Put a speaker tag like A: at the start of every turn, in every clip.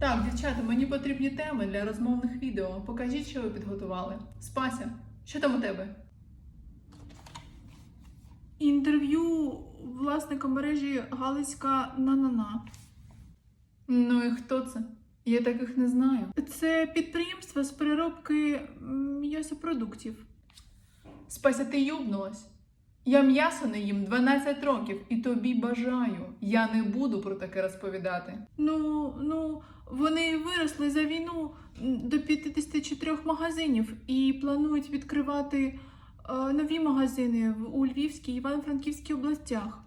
A: Так, дівчата, мені потрібні теми для розмовних відео. Покажіть, що ви підготували. Спася, що там у тебе?
B: Інтерв'ю власника мережі Галицька на-на-на.
A: Ну і хто це? Я таких не знаю.
B: Це підприємство з переробки м'ясопродуктів.
A: Спася, ти юбнулась. Я м'ясо не їм 12 років і тобі бажаю. Я не буду про таке розповідати.
B: Ну, ну, вони виросли за війну до 54 магазинів і планують відкривати е, нові магазини в- у Львівській і Івано-Франківській областях.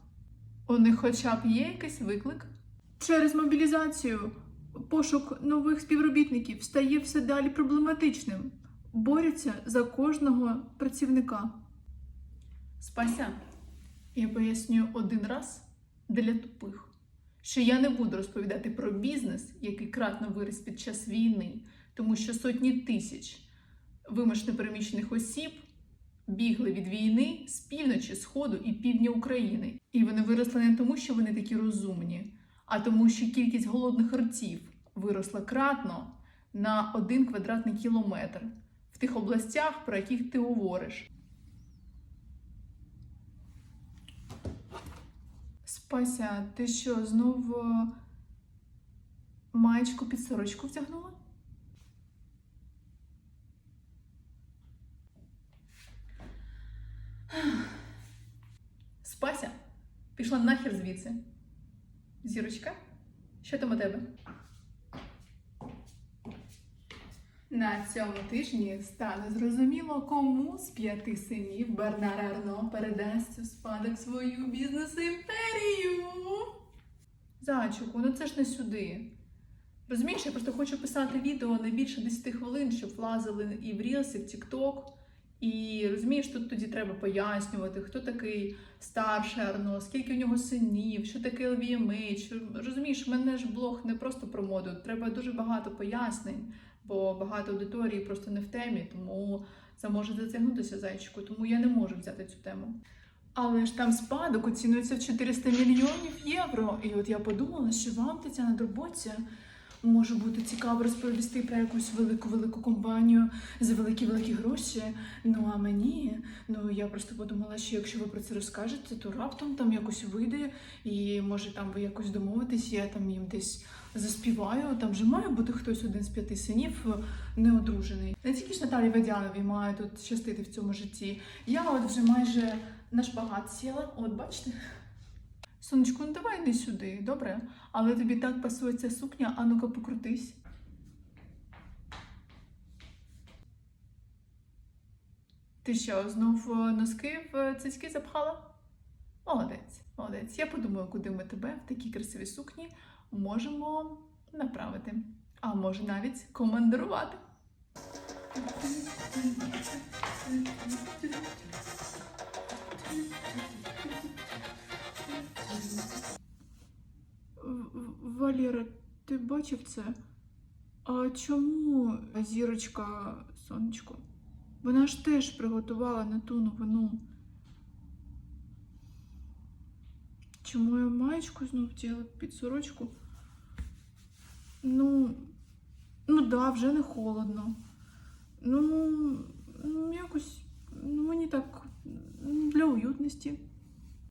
A: У них хоча б є якийсь виклик?
B: Через мобілізацію пошук нових співробітників стає все далі проблематичним. Борються за кожного працівника.
A: Спася, я поясню один раз для тупих, що я не буду розповідати про бізнес, який кратно виріс під час війни, тому що сотні тисяч вимушено переміщених осіб бігли від війни з півночі, сходу і півдня України. І вони виросли не тому, що вони такі розумні, а тому, що кількість голодних ртів виросла кратно на один квадратний кілометр в тих областях, про яких ти говориш. Спася, ти що, знов е, маєчку під сорочку втягнула? Спася, пішла нахер звідси. Зірочка, що там у тебе? На цьому тижні стане зрозуміло, кому з п'яти синів Бернар Арно передасть у спадок свою бізнес-імперію. Зайчику, ну це ж не сюди. Розумієш, я просто хочу писати відео не більше 10 хвилин, щоб влазили і в Reels, і в TikTok. І розумієш, тут тоді треба пояснювати, хто такий старший Арно, скільки в нього синів, що таке LVMH. Розумієш, в мене ж блог не просто про моду, треба дуже багато пояснень бо багато аудиторії просто не в темі, тому це може затягнутися зайчику, тому я не можу взяти цю тему. Але ж там спадок оцінюється в 400 мільйонів євро. І от я подумала, що вам, Тетяна Дробоця, може бути цікаво розповісти про якусь велику велику компанію за великі великі гроші. Ну а мені, ну я просто подумала, що якщо ви про це розкажете, то раптом там якось вийде, і може там ви якось домовитесь, я там їм десь заспіваю. Там же має бути хтось один з п'яти синів е, неодружений. Не тільки ж Наталі Ведяновій має тут щастити в цьому житті. Я от вже майже на шпагат сіла. От бачите. Сонечку, ну давай йди сюди, добре? Але тобі так пасує ця сукня, а ну-ка покрутись. Ти що, знов е, носки в цицьки запхала? Молодець, молодець. Я подумаю, куди ми тебе в такій красивій сукні можемо направити. А може навіть командирувати.
B: В- В- Валера, ти бачив це? А чому зірочка сонечко? Вона ж теж приготувала на ту новину. Чому я маєчку знов вділа під сорочку? Ну, ну да, вже не холодно. Ну, ну якось ну, мені так для уютності.